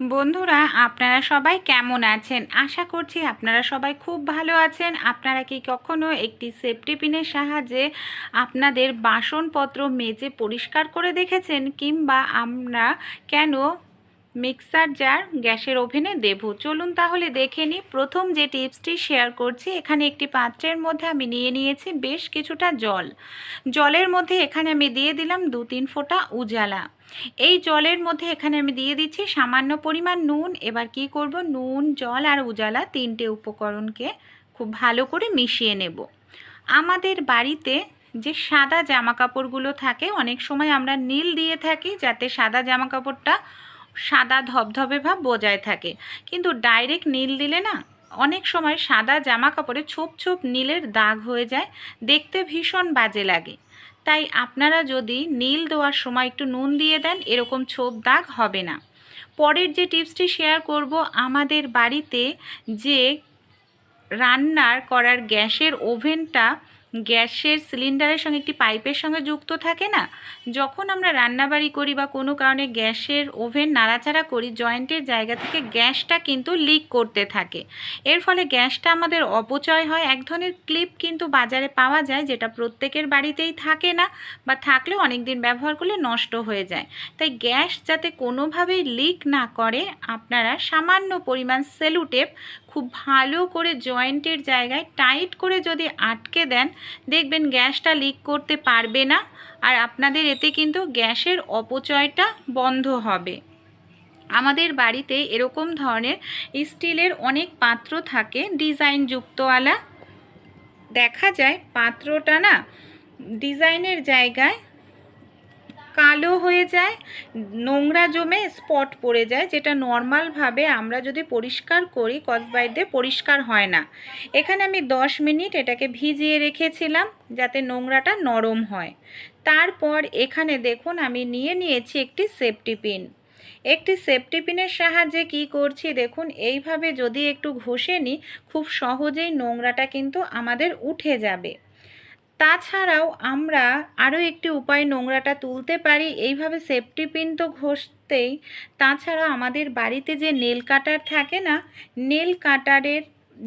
বন্ধুরা, আপনারা সবাই কেমন আছেন? আশা করছি আপনারা সবাই খুব ভালো আছেন। আপনারা কি কখনো একটি সেফটি পিনের সাহায্যে আপনাদের বাসনপত্র মেজে পরিষ্কার করে দেখেছেন? কিংবা আমরা কেন মিক্সার জার গ্যাসের ওভেনে দেব। চলুন তাহলে দেখে নিই। প্রথম যে টিপসটি শেয়ার করছি, এখানে একটি পাত্রের মধ্যে আমি নিয়ে নিয়েছি বেশ কিছুটা জল। জলের মধ্যে এখানে আমি দিয়ে দিলাম দু তিন ফোঁটা উজালা। এই জলের মধ্যে এখানে আমি দিয়ে দিচ্ছি সামান্য পরিমাণ নুন। এবার কি করব? নুন, জল আর উজালা তিনটে উপকরণকে খুব ভালো করে মিশিয়ে নেব। আমাদের বাড়িতে যে সাদা জামা কাপড়গুলো থাকে, অনেক সময় আমরা নীল দিয়ে থাকি যাতে সাদা জামা কাপড়টা সাদা ধবধবে ভাব বজায় থাকে। কিন্তু ডাইরেক্ট নীল দিলে না, অনেক সময় সাদা জামা কাপড়ে ছোপ ছোপ নীলের দাগ হয়ে যায়, দেখতে ভীষণ বাজে লাগে। তাই আপনারা যদি নীল দেওয়ার সময় একটু নুন দিয়ে দেন, এরকম ছোপ দাগ হবে না। পরের যে টিপসটি শেয়ার করব, আমাদের বাড়িতে যে রান্নার করার গ্যাসের ওভেনটা গ্যাসের সিলিন্ডারের সঙ্গে একটি পাইপের সঙ্গে যুক্ত থাকে না? যখন আমরা রান্নাবাড়ি করি বা কোনো কারণে গ্যাসের ওভেন নাড়াচাড়া করি, জয়েন্টের জায়গা থেকে গ্যাসটা কিন্তু লিক করতে থাকে। এর ফলে গ্যাসটা আমাদের অপচয় হয়। এক ধরনের ক্লিপ কিন্তু বাজারে পাওয়া যায় যেটা প্রত্যেকের বাড়িতেই থাকে না বা থাকলেও অনেক দিন ব্যবহার করলে নষ্ট হয়ে যায়। তাই গ্যাস যাতে কোনোভাবেই লিক না করে, আপনারা সামান্য পরিমাণ সেলুটেপ খুব ভালো করে জয়েন্টের জায়গায় টাইট করে যদি আটকে দেন, দেখবেন গ্যাসটা লিক করতে পারবে না আর আপনাদের এতে কিন্তু গ্যাসের অপচয়টা বন্ধ হবে। আমাদের বাড়িতে এরকম ধরনের স্টিলের অনেক পাত্র থাকে, ডিজাইনযুক্তওয়ালা। দেখা যায় পাত্রটা না, ডিজাইনের জায়গায় কালো হয়ে যায়, নোংরা জমে স্পট পড়ে যায়, যেটা নর্মালভাবে আমরা যদি পরিষ্কার করি কসবাইট দিয়ে পরিষ্কার হয় না। এখানে আমি 10 মিনিট এটাকে ভিজিয়ে রেখেছিলাম, যাতে নোংরাটা নরম হয়। তারপর এখানে দেখুন, আমি নিয়ে নিয়েছি একটি সেফটি পিন একটি সেফটি পিনের সাহায্যে কি করছি? দেখুন, এইভাবে যদি একটু ঘষে নিই, খুব সহজেই নোংরাটা কিন্তু আমাদের উঠে যাবে। তাছাড়াও আমরা আরও একটি উপায় নোংরাটা তুলতে পারি, এইভাবে সেফটি পিন তো ঘষতেই। তাছাড়া আমাদের বাড়িতে যে নেল কাটার থাকে না নেল কাটারের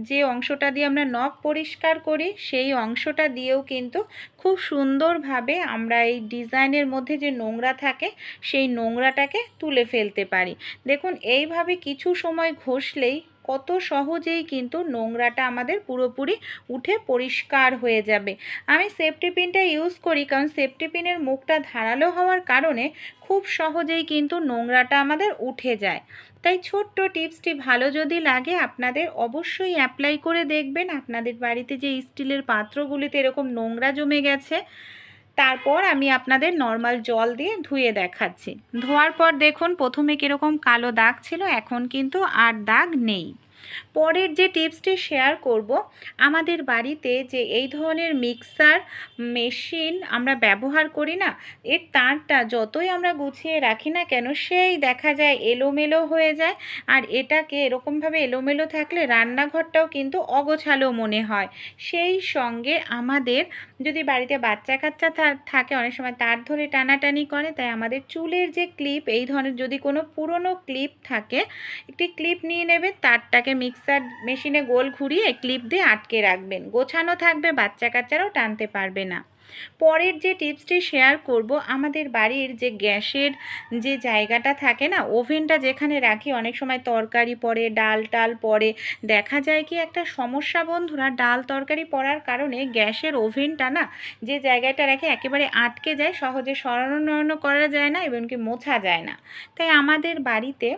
যে অংশটা দিয়ে আমরা নখ পরিষ্কার করি, সেই অংশটা দিয়েও কিন্তু খুব সুন্দরভাবে আমরা এই ডিজাইনের মধ্যে যে নোংরা থাকে, সেই নোংরাটাকে তুলে ফেলতে পারি। দেখুন, এইভাবে কিছু সময় ঘষলেই কত সহজেই কিন্তু নোংরাটা আমাদের পুরোপুরি উঠে পরিষ্কার হয়ে যাবে। আমি সেফটি পিনটা ইউজ করি কারণ সেফটি পিনের মুখটা ধারালো হওয়ার কারণে খুব সহজেই কিন্তু নোংরাটা আমাদের উঠে যায়। তাই ছোট্ট টিপসটি ভালো যদি লাগে আপনাদের অবশ্যই অ্যাপ্লাই করে দেখবেন। আপনাদের বাড়িতে যে স্টিলের পাত্রগুলিতে এরকম নোংরা জমে গেছে তারপর আমি আপনাদের নর্মাল জল দিয়ে ধুয়ে দেখাচ্ছি। ধোয়ার পর দেখুন, প্রথমে কীরকম কালো দাগ ছিল, এখন কিন্তু আর দাগ নেই। পরের যে টিপসটি শেয়ার করব, আমাদের বাড়িতে যে এই ধরনের মিক্সার মেশিন আমরা ব্যবহার করি না, এর তারটা যতই আমরা গুছিয়ে রাখি না কেন, সেই দেখা যায় এলোমেলো হয়ে যায়। আর এটাকে এরকমভাবে এলোমেলো থাকলে রান্নাঘরটাও কিন্তু অগোছালো মনে হয়। সেই সঙ্গে আমাদের যদি বাড়িতে বাচ্চা কাচ্চা থাকে, অনেক সময় তার ধরে টানাটানি করে, তাই আমাদের চুলের যে ক্লিপ, এই ধরনের যদি কোনো পুরনো ক্লিপ থাকে, একটি ক্লিপ নিয়ে নেবে, তারটাকে মিক্সার মেশিনে গোল ঘুরিয়ে ক্লিপ দিয়ে আটকে রাখবেন। গোছানো থাকবে বাচ্চা কাচ্চারাও টানতে পারবে না। পরের যে টিপসটি শেয়ার করব, আমাদের বাড়ির যে গ্যাসের যে জায়গাটা থাকে না, ওভেনটা যেখানে রাখি, অনেক সময় তরকারি পড়ে, ডাল টাল পড়ে। দেখা যায় কি, একটা সমস্যা বন্ধুরা, ডাল তরকারি পড়ার কারণে গ্যাসের ওভেনটা না, যে জায়গাটা রাখে, একেবারে আটকে যায়, সহজে সরানো করা যায় না এবং কি মোছা যায় না। তাই আমাদের বাড়িতে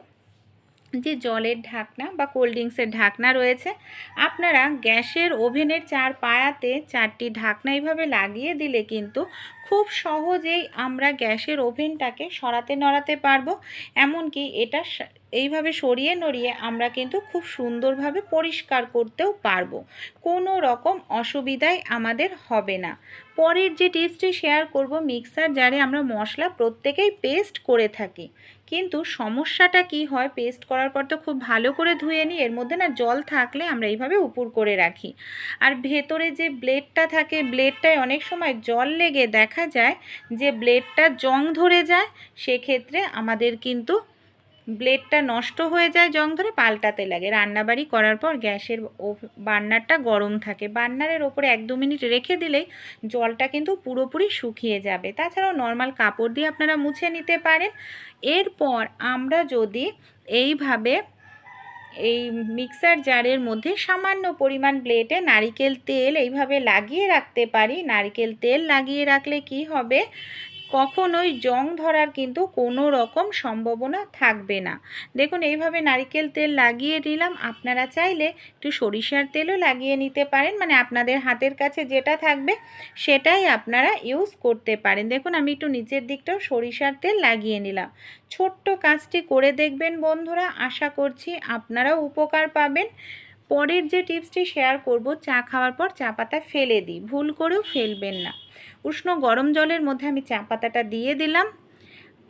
যে জলের ঢাকনা বা কোল্ড ড্রিঙ্কসের ঢাকনা রয়েছে, আপনারা গ্যাসের ওভেনের চার পায়াতে চারটি ঢাকনা এইভাবে লাগিয়ে দিলে কিন্তু খুব সহজেই আমরা গ্যাসের ওভেনটাকে সরাতে নড়াতে পারব। এমনকি এটা এইভাবে সরিয়ে নড়িয়ে আমরা কিন্তু খুব সুন্দরভাবে পরিষ্কার করতেও পারব। কোনো রকম অসুবিধাই আমাদের হবে না। পরের যে টিপসটি শেয়ার করব মিক্সার জারে আমরা মশলা প্রত্যেকেই পেস্ট করে থাকি। কিন্তু সমস্যাটা কি হয় পেস্ট করার পর তো খুব ভালো করে ধুয়ে নিই, এর মধ্যে না জল থাকলে আমরা এইভাবে উপুর করে রাখি। আর ভেতরে যে ব্লেডটা থাকে ব্লেডটায় অনেক সময় জল লেগে দেখা যায় যে ব্লেডটা জং ধরে যায়, সেক্ষেত্রে আমাদের কিন্তু ব্লেডটা নষ্ট হয়ে যায় জং ধরে পাল্টাতে লাগে। রান্নাবাড়ি করার পর গ্যাসের বার্নারটা গরম থাকে। বার্নারের ওপরে এক দু মিনিট রেখে দিলেই জলটা কিন্তু পুরোপুরি শুকিয়ে যাবে। তাছাড়াও নর্মাল কাপড় দিয়ে আপনারা মুছে নিতে পারেন। এরপর আমরা যদি এইভাবে এই মিক্সার জারের মধ্যে সামান্য পরিমাণ ব্লেডে নারিকেল তেল এইভাবে লাগিয়ে রাখতে পারি। নারিকেল তেল লাগিয়ে রাখলে কি হবে? কখনোই জং ধরার কিন্তু কোনো রকম সম্ভাবনা থাকবে না। দেখুন, এইভাবে নারিকেল তেল লাগিয়ে নিলাম। আপনারা চাইলে একটু সরিষার তেলও লাগিয়ে নিতে পারেন। মানে আপনাদের হাতের কাছে যেটা থাকবে, সেটাই আপনারা ইউজ করতে পারেন। দেখুন, আমি একটু নিচের দিকটাও সরিষার তেল লাগিয়ে নিলাম। ছোট্ট কাজটি করে দেখবেন বন্ধুরা। আশা করছি আপনারাও উপকার পাবেন। পরের যে টিপসটি শেয়ার করব, চা খাওয়ার পর চা পাতা ফেলে দিই। ভুল করেও ফেলবেন না। উষ্ণ গরম জলের মধ্যে আমি চা পাতাটা দিয়ে দিলাম।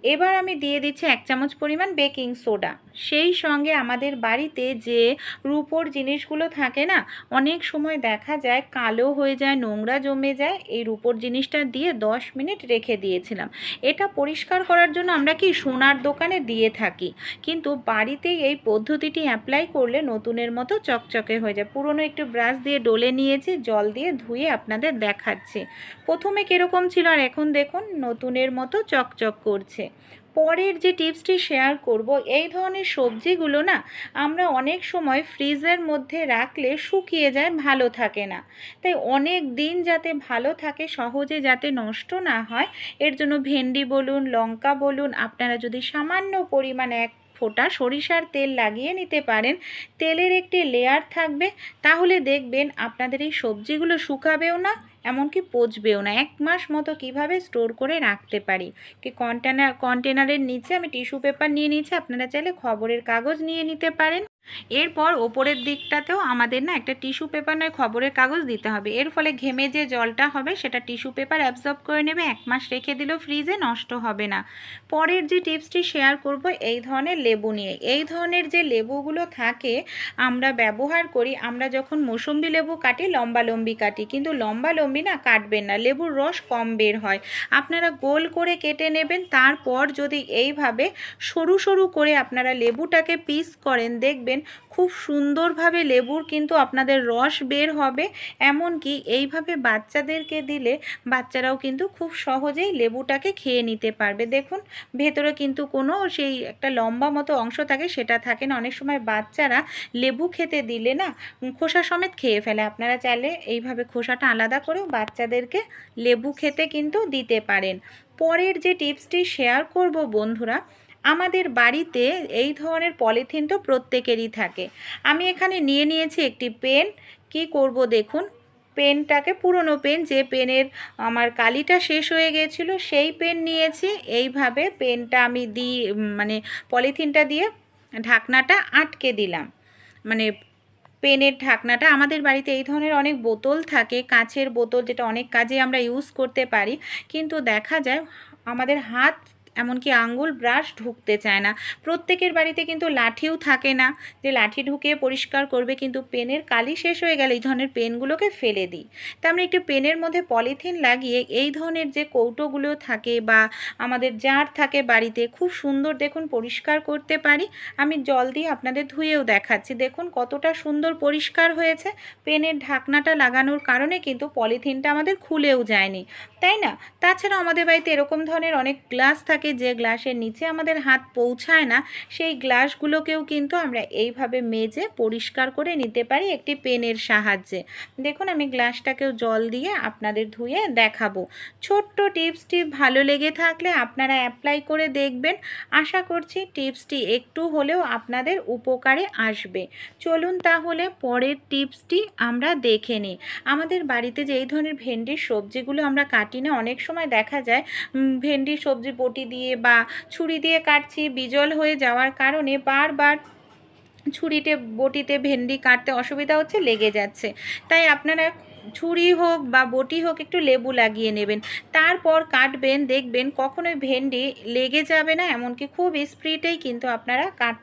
এবার আমি দিয়ে দিচ্ছি এক চামচ পরিমাণ বেকিং সোডা। সেই সঙ্গে আমাদের বাড়িতে যে রূপোর জিনিসগুলো থাকে না, অনেক সময় দেখা যায় কালো হয়ে যায়, নোংরা জমে যায়, এই রূপোর জিনিসটা দিয়ে 10 মিনিট রেখে দিয়েছিলাম। এটা পরিষ্কার করার জন্য আমরা কি সোনার দোকানে দিয়ে থাকি? কিন্তু বাড়িতেই এই পদ্ধতিটি অ্যাপ্লাই করলে নতুনের মতো চকচকে হয়ে যায়। পুরনো একটু ব্রাশ দিয়ে ডলে নিয়েছি, জল দিয়ে ধুয়ে আপনাদের দেখাচ্ছি। প্রথমে কীরকম ছিল আর এখন দেখুন, নতুনের মতো চকচক করছে। পরের যে টিপসটি শেয়ার করব, এই ধরনের সবজিগুলো না আমরা অনেক সময় ফ্রিজের মধ্যে রাখলে শুকিয়ে যায়, ভালো থাকে না। তাই অনেক দিন যাতে ভালো থাকে, সহজে যাতে নষ্ট না হয়, এর জন্য ভেন্ডি বলুন, লঙ্কা বলুন, আপনারা যদি সামান্য পরিমাণ এক ফোঁটা সরিষার তেল লাগিয়ে নিতে পারেন, তেলের একটি লেয়ার থাকবে, তাহলে দেখবেন আপনাদের এই সবজিগুলো শুকাবেও না এমনকি পচবেও না। এক মাস মতো কীভাবে স্টোর করে রাখতে পারি? কি কন্টেনার কন্টেনারের নিচে আমি টিস্যু পেপার নিয়ে নিয়েছি? আপনারা চাইলে খবরের কাগজ নিয়ে নিতে পারেন। এরপর ওপরের দিকটাতেও আমাদের না একটা টিস্যু পেপার নয়, খবরের কাগজ দিতে হবে। এর ফলে ঘেমে যে জলটা হবে, সেটা টিস্যু পেপার অ্যাবজর্ব করে নেবে, এক মাস রেখে দিলেও ফ্রিজে নষ্ট হবে না। পরের যে টিপসটি শেয়ার করব, এই ধরনের লেবু নিয়ে। এই ধরনের যে লেবুগুলো থাকে, আমরা ব্যবহার করি, আমরা যখন মৌসুম্বি লেবু কাটি লম্বা লম্বি কাটি, কিন্তু লম্বা লম্বি না কাটবেন না, লেবুর রস কম বের হয়। আপনারা গোল করে কেটে নেবেন, তারপর যদি এইভাবে সরু সরু করে আপনারা লেবুটাকে পিস করেন, দেখবেন খুব সুন্দরভাবে লেবুর কিন্তু আপনাদের রস বের হবে। এমনকি এইভাবে বাচ্চাদেরকে দিলে বাচ্চারাও কিন্তু খুব সহজেই লেবুটাকে খেয়ে নিতে পারবে। দেখুন, ভেতরে কিন্তু কোনো সেই একটা লম্বা মতো অংশ থাকে, সেটা থাকে না। অনেক সময় বাচ্চারা লেবু খেতে দিলে না, খোসা সমেত খেয়ে ফেলে। আপনারা চাইলে এইভাবে খোসাটা আলাদা করেও বাচ্চাদেরকে লেবু খেতে কিন্তু দিতে পারেন। পরের যে টিপসটি শেয়ার করব বন্ধুরা আমাদের বাড়িতে এই ধরনের পলিথিন তো প্রত্যেকেরই থাকে। আমি এখানে নিয়ে নিয়েছি একটি পেন। কি করব দেখুন? পেনটাকে পুরনো পেন, যে পেনের আমার কালিটা শেষ হয়ে গিয়েছিল সেই পেন নিয়েছি। এইভাবে পেনটা আমি দিই মানে পলিথিনটা দিয়ে ঢাকনাটা আটকে দিলাম। মানে পেনের ঢাকনাটা, আমাদের বাড়িতে এই ধরনের অনেক বোতল থাকে, কাঁচের বোতল যেটা অনেক কাজে আমরা ইউজ করতে পারি। কিন্তু দেখা যায়, আমাদের হাত এমনকি আঙ্গুল ব্রাশ ঢুকতে চায় না। প্রত্যেকের বাড়িতে কিন্তু লাঠিও থাকে না। যে লাঠি ঢুকিয়ে পরিষ্কার করবে কিন্তু পেনের কালি শেষ হয়ে গেলে এই ধরনের পেনগুলোকে ফেলে দিই। তা আমরা একটু পেনের মধ্যে পলিথিন লাগিয়ে এই ধরনের যে কৌটোগুলো থাকে বা আমাদের জার থাকে বাড়িতে, খুব সুন্দর দেখুন পরিষ্কার করতে পারি। আমি জল দিয়ে আপনাদের ধুয়েও দেখাচ্ছি। দেখুন কতটা সুন্দর পরিষ্কার হয়েছে। পেনের ঢাকনাটা লাগানোর কারণে কিন্তু পলিথিনটা আমাদের খুলেও যায়নি। তাই না? তাছাড়া আমাদের বাড়িতে এরকম ধরনের অনেক গ্লাস থাকে যে গ্লাসের নিচে আমাদের হাত পৌঁছায় না, সেই গ্লাসগুলোকেও কিন্তু আমরা এইভাবে মেজে পরিষ্কার করে নিতে পারি একটি পেনের সাহায্যে। দেখুন, আমি গ্লাসটাকেও জল দিয়ে আপনাদের ধুয়ে দেখাবো। ছোট্ট টিপসটি ভালো লেগে থাকলে আপনারা অ্যাপ্লাই করে দেখবেন। আশা করছি টিপসটি একটু হলেও আপনাদের উপকারে আসবে। চলুন তাহলে পরের টিপসটি আমরা দেখে নিই। আমাদের বাড়িতে যে এই ধরনের ভেন্ডির সবজিগুলো আমরা কাটি না, অনেক সময় দেখা যায় ভেন্ডির সবজি বটি দিয়ে বা ছুরি দিয়ে কাটছি, বিজল হয়ে যাওয়ার কারণে বারবার ছুরিতে, বটিতে ভেন্ডি কাটতে অসুবিধা হচ্ছে, লেগে যাচ্ছে। তাই আপনারা ছুরি হোক বা বটি হোক একটু লেবু লাগিয়ে নেবেন। তারপর কাটবেন, দেখবেন কখনোই ভেন্ডি লেগে যাবে না, এমনকি খুব স্প্রিটেই কিন্তু আপনারা কাট